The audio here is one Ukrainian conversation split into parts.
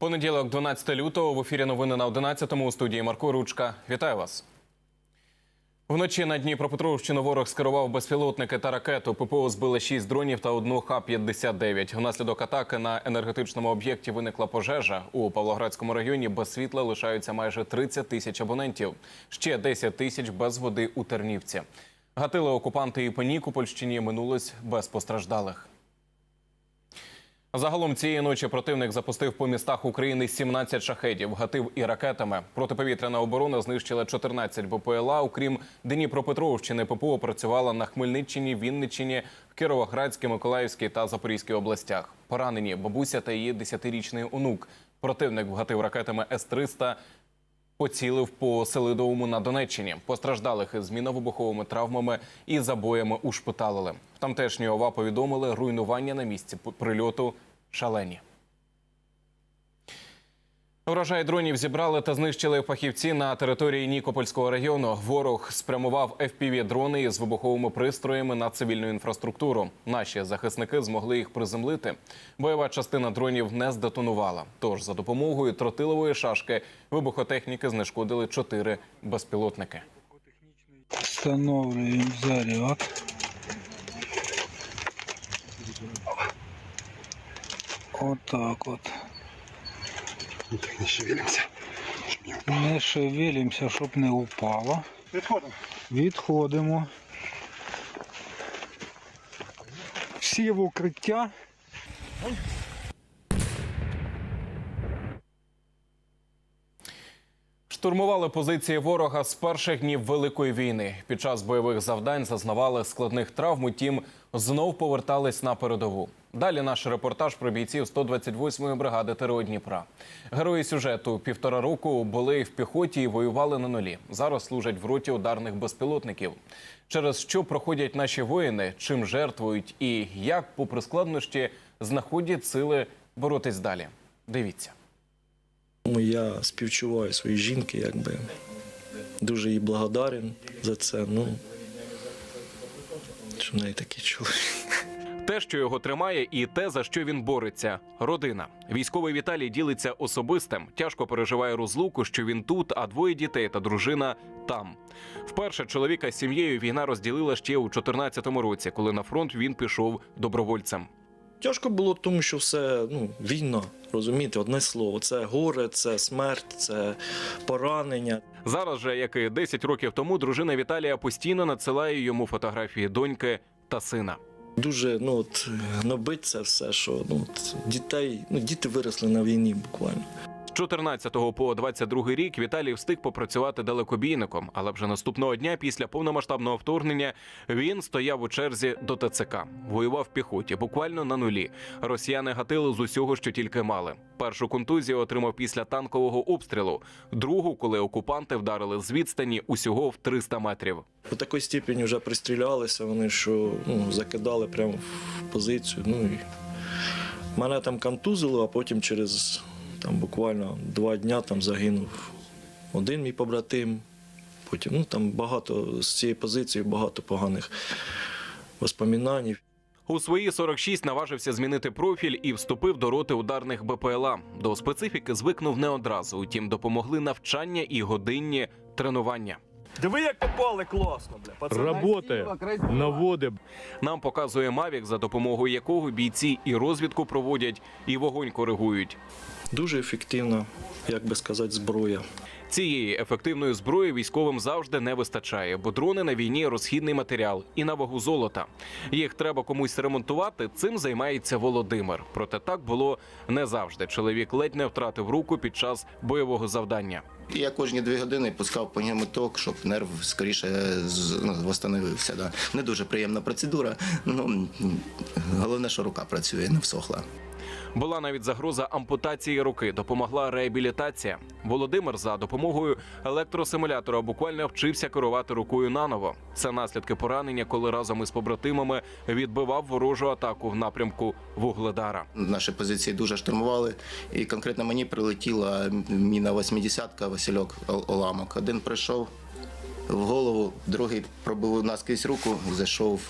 Понеділок, 12 лютого, в ефірі новини на 11-му у студії Марко Ручка. Вітаю вас. Вночі на Дніпропетровщину ворог скерував безпілотники та ракету. ППО збили 6 дронів та одну Х-59. Внаслідок атаки на енергетичному об'єкті виникла пожежа. У Павлоградському районі без світла лишаються майже 30 тисяч абонентів. Ще 10 тисяч без води у Тернівці. Гатили окупанти і по Нікопольщині минулось без постраждалих. Загалом цієї ночі противник запустив по містах України 17 шахедів, гатив і ракетами. Протиповітряна оборона знищила 14 БПЛА. Окрім Дніпропетровщини, ППО працювала на Хмельниччині, Вінниччині, Кіровоградській, Миколаївській та Запорізькій областях. Поранені бабуся та її 10-річний онук. Противник вгатив ракетами С-300, поцілив по Селидовому на Донеччині. Постраждалих із міновибуховими травмами і забоями ушпиталили. В тамтешній ОВА повідомили, руйнування на місці прильоту шалені. Врожай дронів зібрали та знищили фахівці на території Нікопольського району. Ворог спрямував fpv дрони із вибуховими пристроями на цивільну інфраструктуру. Наші захисники змогли їх приземлити. Бойова частина дронів не здетонувала. Тож за допомогою тротилової шашки вибухотехніки знешкодили чотири безпілотники. Встановлюємо заряд. Отак от. Не шевелимся. Не шевелимося, щоб не упало. Відходимо. Відходимо. Всі в укриття. Штурмували позиції ворога з перших днів великої війни. Під час бойових завдань зазнавали складних травм. Утім, знов повертались на передову. Далі наш репортаж про бійців 128-ї бригади ТРО Дніпра. Герої сюжету півтора року були в піхоті і воювали на нулі. Зараз служать в роті ударних безпілотників. Через що проходять наші воїни, чим жертвують і як, попри складнощі, знаходять сили боротись далі. Дивіться. Я співчуваю своїй жінки, якби дуже їй благодарен за це. Ну, що в неї такий чоловік. Те, що його тримає, і те, за що він бореться родина. Військовий Віталій ділиться особистим, тяжко переживає розлуку, що він тут, а двоє дітей та дружина там. Вперше чоловіка з сім'єю війна розділила ще у 2014 році, коли на фронт він пішов добровольцем. Тяжко було, тому що все ну, війна, розумієте, одне слово. Це горе, це смерть, це поранення. Зараз же, як і 10 років тому, дружина Віталія постійно надсилає йому фотографії доньки та сина. Дуже ну, от, гнобить це все, що ну, от, дітей, ну, діти виросли на війні буквально. З 14 по 22 рік Віталій встиг попрацювати далекобійником, але вже наступного дня, після повномасштабного вторгнення, він стояв у черзі до ТЦК, воював в піхоті, буквально на нулі. Росіяни гатили з усього, що тільки мали. Першу контузію отримав після танкового обстрілу, другу, коли окупанти вдарили з відстані усього в 300 метрів. До такої степені вже пристрілялися вони, що ну, закидали прямо в позицію. Ну, і мене там контузило, а потім через там, буквально два дня там загинув один мій побратим. Потім ну, там багато з цієї позиції багато поганих воспоминань. У свої 46 наважився змінити профіль і вступив до роти ударних БПЛА. До специфіки звикнув не одразу. Утім, допомогли навчання і годинні тренування. Диви, як попали класно, бля. Пацани. Работає, наводить. Нам показує Мавік, за допомогою якого бійці і розвідку проводять, і вогонь коригують. Дуже ефективна, як би сказати, зброя. Цієї ефективної зброї військовим завжди не вистачає, бо дрони на війні розхідний матеріал і на вагу золота. Їх треба комусь ремонтувати. Цим займається Володимир. Проте так було не завжди. Чоловік ледь не втратив руку під час бойового завдання. Я кожні дві години пускав по ньому ток, щоб нерв скоріше з- ну, восстановився. Да. Не дуже приємна процедура. Ну головне, що рука працює, не всохла. Була навіть загроза ампутації руки. Допомогла реабілітація. Володимир за допомогою електросимулятора буквально вчився керувати рукою наново. Це наслідки поранення, коли разом із побратимами відбивав ворожу атаку в напрямку Вугледара. Наші позиції дуже штурмували, і конкретно мені прилетіла міна 80-ка Васильок Оламок. Один прийшов в голову, другий пробив наскрізь руку, зайшов,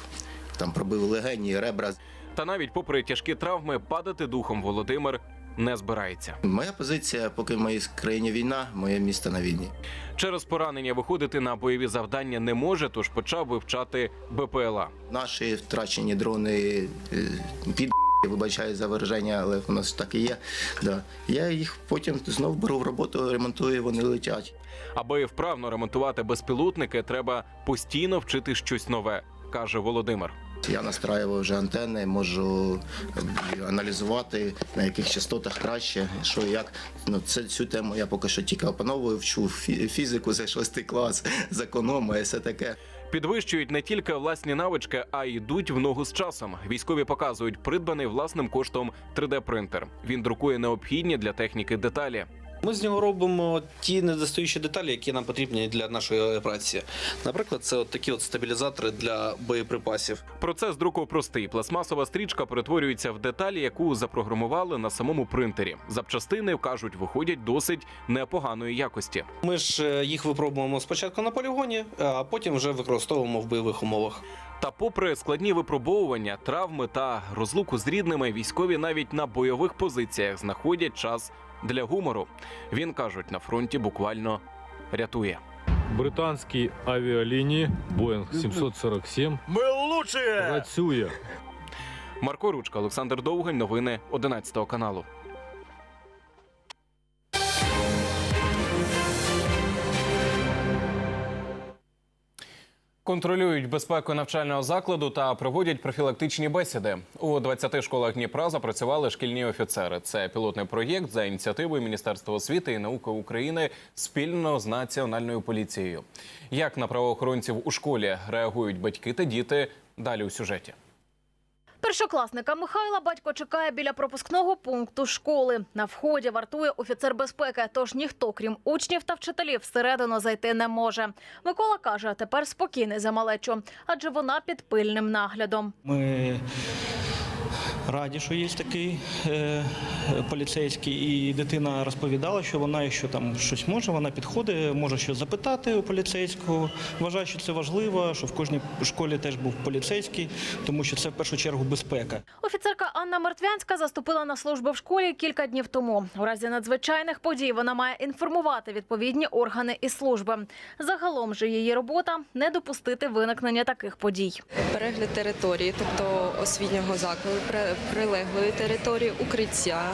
там пробив легені, ребра. Та навіть попри тяжкі травми, падати духом Володимир не збирається. Моя позиція, поки в моїй країні війна, моє місто на війні. Через поранення виходити на бойові завдання не може, тож почав вивчати БПЛА. Наші втрачені дрони е, під вибачаю за вираження, але воно ж так і є. Да. Я їх потім знов беру в роботу, ремонтую, вони летять. Аби вправно ремонтувати безпілотники, треба постійно вчити щось нове, каже Володимир. Я настраював вже антенни, можу е, аналізувати на яких частотах краще, що і як. Ну, це цю тему я поки що тільки опановую, вчу фізику за шостий клас, з економа і все таке. Підвищують не тільки власні навички, а й йдуть в ногу з часом. Військові показують придбаний власним коштом 3D-принтер. Він друкує необхідні для техніки деталі. Ми з нього робимо ті недостаючі деталі, які нам потрібні для нашої операції. Наприклад, це от такі от стабілізатори для боєприпасів. Процес друку простий. Пластмасова стрічка перетворюється в деталі, яку запрограмували на самому принтері. Запчастини кажуть, виходять досить непоганої якості. Ми ж е, їх випробуємо спочатку на полігоні, а потім вже використовуємо в бойових умовах. Та, попри складні випробовування, травми та розлуку з рідними, військові навіть на бойових позиціях знаходять час для гумору. Він кажуть, на фронті буквально рятує. Британські авіалінії Boeing 747 Ми лучше працює. Марко Ручка, Олександр Довгань. Новини 11 каналу. Контролюють безпеку навчального закладу та проводять профілактичні бесіди. У 20 школах Дніпра запрацювали шкільні офіцери. Це пілотний проєкт за ініціативою Міністерства освіти і науки України спільно з національною поліцією. Як на правоохоронців у школі реагують батьки та діти? Далі у сюжеті. Першокласника Михайла батько чекає біля пропускного пункту школи. На вході вартує офіцер безпеки, тож ніхто, крім учнів та вчителів, всередину зайти не може. Микола каже, тепер спокійний за малечу, адже вона під пильним наглядом. Ми раді, що є такий е, поліцейський, і дитина розповідала, що вона, якщо там щось може, вона підходить, може щось запитати у поліцейського. Вважаю, що це важливо, що в кожній школі теж був поліцейський, тому що це в першу чергу безпека. Офіцерка Анна Мертвянська заступила на службу в школі кілька днів тому. У разі надзвичайних подій вона має інформувати відповідні органи і служби. Загалом же її робота не допустити виникнення таких подій. перегляд території, тобто освітнього закладу, прилеглої території, укриття.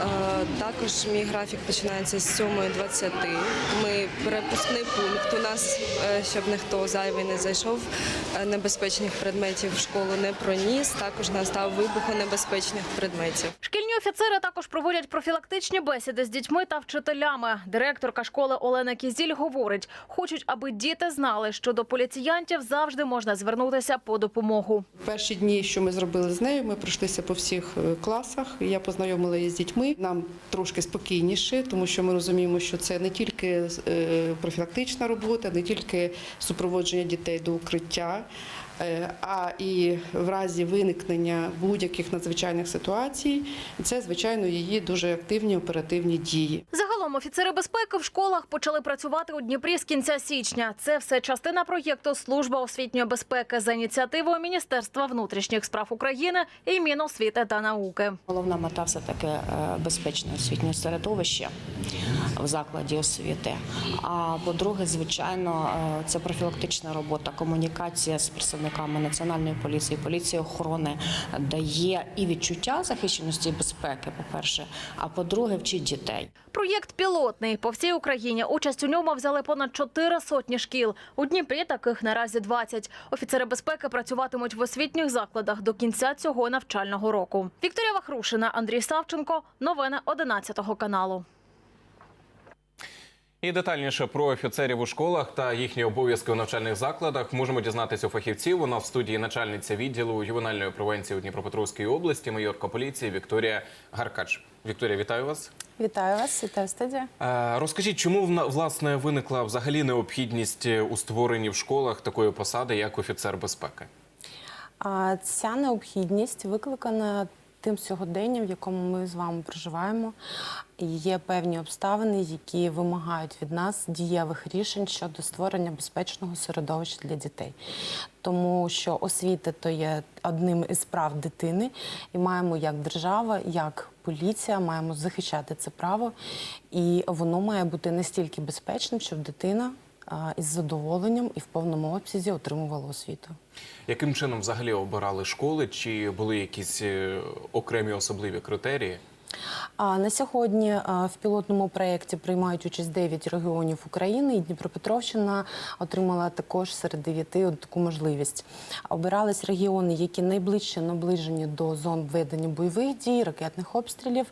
Е, Також мій графік починається з 7.20. Ми перепускний пункт. У нас, е, щоб ніхто зайвий не зайшов, е, небезпечних предметів в школу не проніс. Також настав вибуху небезпечних предметів. Шкільні офіцери також проводять профілактичні бесіди з дітьми та вчителями. Директорка школи Олена Кізіль говорить, хочуть, аби діти знали, що до поліціянтів завжди можна звернутися по допомогу. Перші дні, що ми зробили з нею, ми пройшлися по всіх е, класах. Я познайомила її з дітьми. Нам трошки спокійніше, тому що ми розуміємо, що це не тільки е, профілактична робота, не тільки супроводження дітей до укриття. Е, А і в разі виникнення будь-яких надзвичайних ситуацій, це звичайно її дуже активні оперативні дії. Загалом офіцери безпеки в школах почали працювати у Дніпрі з кінця січня. Це все частина проєкту Служба освітньої безпеки за ініціативою Міністерства внутрішніх справ України і Міносвіти та науки. Головна мета все таки е, безпечне освітнє середовище в закладі освіти. А по-друге, звичайно, е, це профілактична робота, комунікація з представниками національної поліції, поліції охорони дає і відчуття захищеності і безпеки. По перше, а по-друге, вчить дітей. Проєкт пілотний по всій Україні. Участь у ньому взяли понад чотири сотні шкіл. У Дніпрі таких наразі 20. Офіцери безпеки працюватимуть в освітніх закладах до кінця цього навчального року. Вікторія Вахрушина, Андрій Савченко. Новини 11 каналу. І детальніше про офіцерів у школах та їхні обов'язки у навчальних закладах можемо дізнатися у фахівців. У нас в студії начальниця відділу ювенальної превенції у Дніпропетровській області, майорка поліції Вікторія Гаркач. Вікторія, вітаю вас. Вітаю вас, вітаю студія. Е, Розкажіть, чому власне виникла взагалі необхідність е, у створенні в школах такої посади, як офіцер безпеки? Ця необхідність викликана тим сьогоденням, в якому ми з вами проживаємо. Є певні обставини, які вимагають від нас дієвих рішень щодо створення безпечного середовища для дітей. Тому що освіта то є одним із прав дитини, і маємо як держава, як поліція, маємо захищати це право, і воно має бути настільки безпечним, щоб дитина із задоволенням і в повному обсязі отримувала освіту. Яким чином взагалі обирали школи? Чи були якісь е, окремі особливі критерії? А на сьогодні в пілотному проєкті приймають участь 9 регіонів України, і Дніпропетровщина отримала також серед 9 от таку можливість. Обирались регіони, які найближче наближені до зон ведення бойових дій, ракетних обстрілів.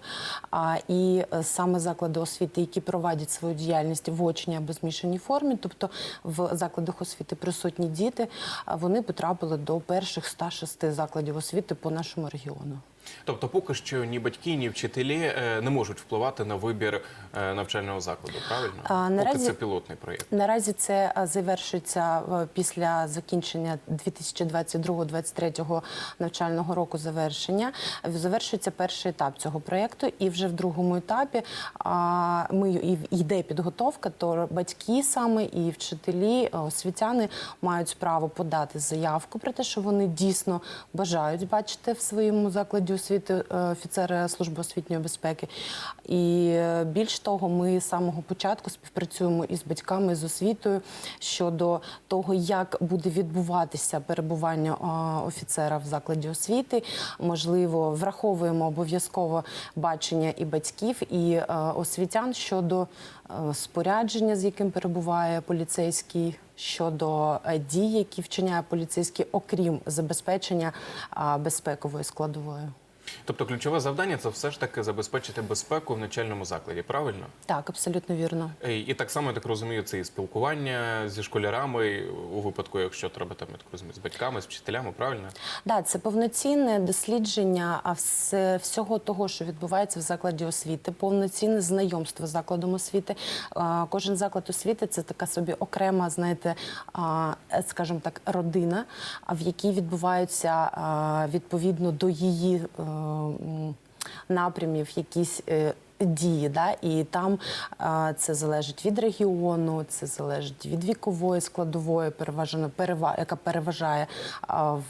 І е, саме заклади освіти, які проводять свою діяльність в очній або змішаній формі, тобто в закладах освіти присутні діти, вони потрапили до перших 106 закладів освіти по нашому регіону. Тобто, поки що ні батьки, ні вчителі е, не можуть впливати на вибір е, навчального закладу, правильно? А, Поки це пілотний проєкт. Наразі це е, після закінчення 2022-2023 навчального року. Завершення завершується перший етап цього проєкту, і вже в другому етапі а, ми йде підготовка. То батьки саме і вчителі, освітяни мають право подати заявку про те, що вони дійсно бажають бачити в своєму закладі освіти е, офіцера служби освітньої безпеки. І е, більш того, ми з самого початку співпрацюємо із батьками з освітою щодо того, як буде відбуватися перебування е, офіцера в закладі освіти. Можливо, враховуємо обов'язково бачення і батьків, і освітян щодо спорядження, з яким перебуває поліцейський. Щодо дій, які вчиняє поліцейський, окрім забезпечення безпекової складової. Тобто, ключове завдання це все ж таки забезпечити безпеку в навчальному закладі, правильно? Так, абсолютно вірно. Е, І так само, я так розумію, це і спілкування зі школярами у випадку, якщо треба там, я так розумію, з батьками, з вчителями, правильно? Да, це повноцінне дослідження а всього того, що відбувається в закладі освіти, повноцінне знайомство з закладом освіти. Кожен заклад освіти це така собі окрема, знаєте, а, скажімо так, родина, а в якій відбуваються відповідно до її е, напрямів якісь. е, Дії, да, і там це залежить від регіону, це залежить від вікової складової, переважно перева, яка переважає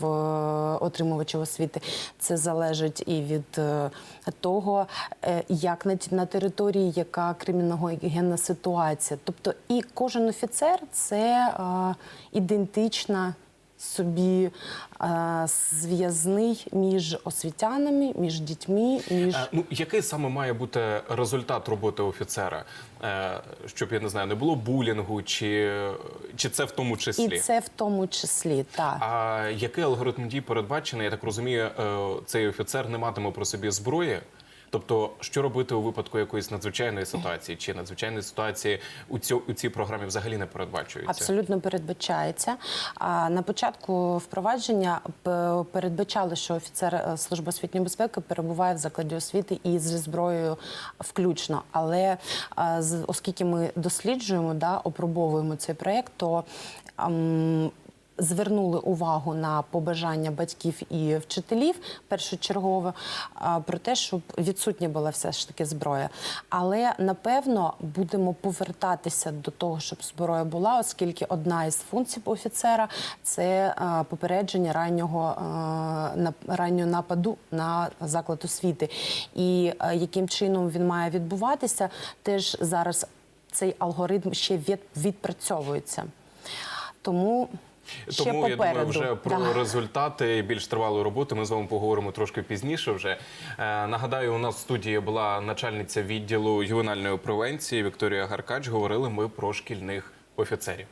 в е, отримувачів освіти. Це залежить і від е, того, як на, на території, яка криміногенна ситуація. Тобто, і кожен офіцер це ідентична собі а, зв'язний між освітянами, між дітьми, між Е, Ну, який саме має бути результат роботи офіцера? Е, Щоб я не знаю, не було булінгу, чи, чи це в тому числі? і це в тому числі так. А який алгоритм дій передбачений? Я так розумію, е, цей офіцер не матиме про собі зброї. Тобто, що робити у випадку якоїсь надзвичайної ситуації, чи надзвичайної ситуації у цьо, у цій програмі взагалі не передбачується? Абсолютно передбачається. А на початку впровадження передбачали, що офіцер е, служби освітньої безпеки перебуває в закладі освіти і зі зброєю включно. Але е, оскільки ми досліджуємо, да, опробовуємо цей проєкт, то ем, Звернули увагу на побажання батьків і вчителів першочергово про те, щоб відсутня була все ж таки зброя. Але напевно будемо повертатися до того, щоб зброя була, оскільки одна із функцій офіцера це попередження раннього, раннього нападу на заклад освіти. І яким чином він має відбуватися, теж зараз цей алгоритм ще відпрацьовується. Тому ще Тому я думаю, вже про Да. результати більш тривалої роботи ми з вами поговоримо трошки пізніше. Вже е, нагадаю, у нас в студії була начальниця відділу ювенальної превенції Вікторія Гаркач. Говорили ми про шкільних офіцерів.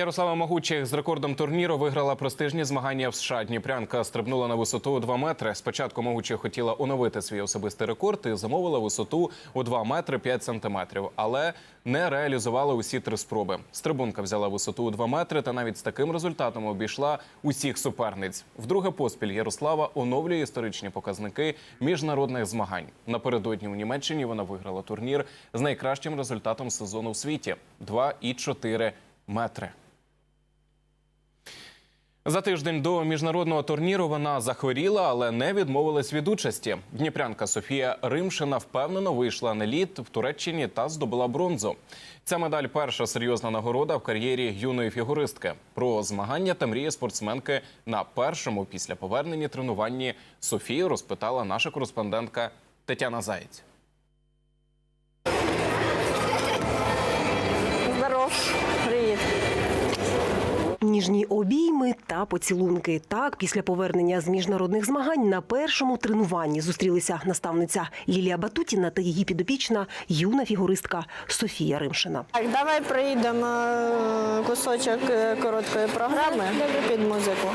Ярослава Могучих з рекордом турніру виграла престижні змагання в США. Дніпрянка стрибнула на висоту у 2 метри. Спочатку Могучих хотіла оновити свій особистий рекорд і замовила висоту у 2 метри 5 сантиметрів, але не реалізувала усі три спроби. Стрибунка взяла висоту у 2 метри та навіть з таким результатом обійшла усіх суперниць. Вдруге поспіль Ярослава оновлює історичні показники міжнародних змагань. Напередодні у Німеччині вона виграла турнір з найкращим результатом сезону в світі 2,4 метри. За тиждень до міжнародного турніру вона захворіла, але не відмовилась від участі. Дніпрянка Софія Римшина впевнено вийшла на лід в Туреччині та здобула бронзу. Ця медаль перша серйозна нагорода в кар'єрі юної фігуристки. Про змагання та мрії спортсменки на першому після повернення тренуванні Софію розпитала наша кореспондентка Тетяна Заєць. Ніжні обійми та поцілунки. Так, після повернення з міжнародних змагань на першому тренуванні зустрілися наставниця Лілія Батутіна та її підопічна юна фігуристка Софія Римшина. Так, давай проїдемо е, кусочок е, короткої програми під музику.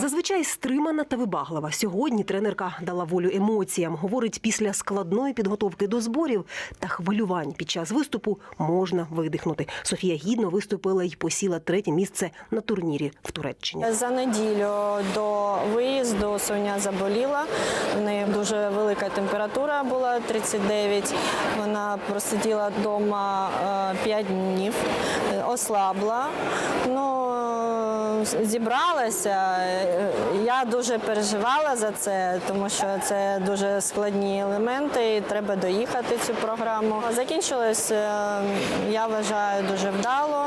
Зазвичай стримана та вибаглива. Сьогодні тренерка дала волю емоціям. Говорить, після складної підготовки до зборів та хвилювань під час виступу можна видихнути. Софія гідно виступила і посіла третє місце на турнірі в Туреччині. За неділю до виїзду Соня заболіла. В неї дуже велика температура була 39. Вона просиділа вдома 5 днів, е, ослабла. Ну, е, зібралася. Е, Я дуже переживала за це, тому що це дуже складні елементи, і треба доїхати цю програму. Закінчилось, е, я вважаю, дуже вдало.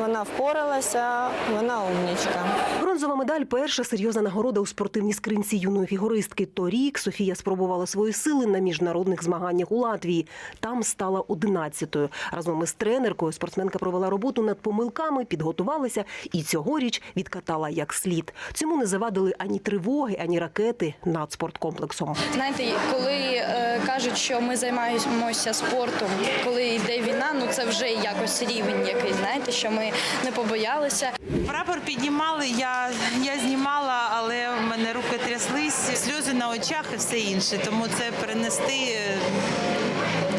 Вона впоралася, вона умнічка. Бронзова медаль перша серйозна нагорода у спортивній скринці юної фігуристки. Торік Софія спробувала свої сили на міжнародних змаганнях у Латвії. Там стала одинадцятою. Разом із тренеркою спортсменка провела роботу над помилками, підготувалася і цьогоріч відкатала як слід. Цьому не завадили ані тривоги, ані ракети над спорткомплексом. Знаєте, коли е, кажуть, що ми займаємося спортом, коли йде війна, ну це вже якось рівень якийсь, знаєте, що ми не побоялися. Прапор піднімали, я, я знімала, але в мене руки тряслись, сльози на очах і все інше. Тому це перенести е,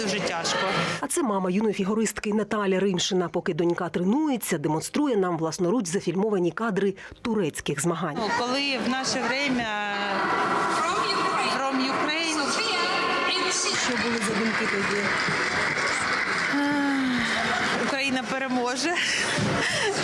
дуже тяжко. А це мама юної фігуристки Наталя Римшина. Поки донька тренується, демонструє нам власноруч зафільмовані кадри турецьких змагань. Ну, Коли в наше время From Ukraine, що були за думки тоді? Україна переможе.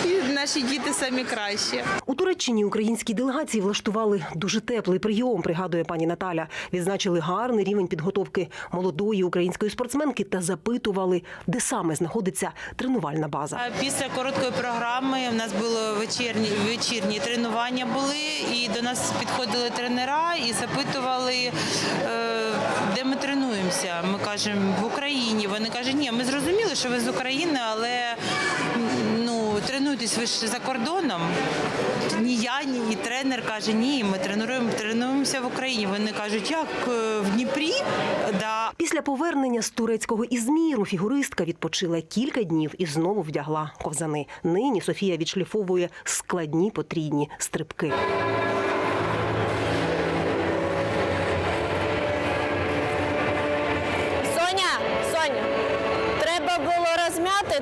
І наші діти самі кращі. У Туреччині українській делегації влаштували дуже теплий прийом, пригадує пані Наталя. Відзначили гарний рівень підготовки молодої української спортсменки та запитували, де саме знаходиться тренувальна база. Після короткої програми у нас було вечірні вечірні тренування були, і до нас підходили тренера і запитували, е, де ми тренуємося. Ми кажемо в Україні. Вони кажуть, ні, ми зрозуміли, що ви з України, але ну тренуйтесь ви ж за кордоном. Ні я, ні, ні тренер каже, ні, ми тренуємо, тренуємося в Україні. Вони кажуть, як е, в Дніпрі? Да. Після повернення з турецького Ізміру фігуристка відпочила кілька днів і знову вдягла ковзани. Нині Софія відшліфовує складні потрійні стрибки.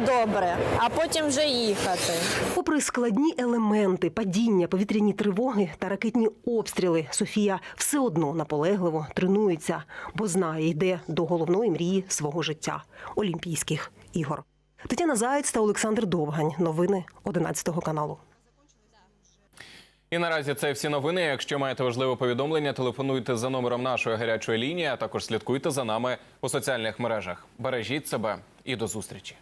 Добре, а потім вже їхати. Попри складні елементи, падіння, повітряні тривоги та ракетні обстріли, Софія все одно наполегливо тренується, бо знає, йде до головної мрії свого життя Олімпійських ігор. Тетяна Заєць та Олександр Довгань. Новини 11 каналу. І наразі це всі новини. Якщо маєте важливе повідомлення, телефонуйте за номером нашої гарячої лінії, а також слідкуйте за нами у соціальних мережах. Бережіть себе і до зустрічі.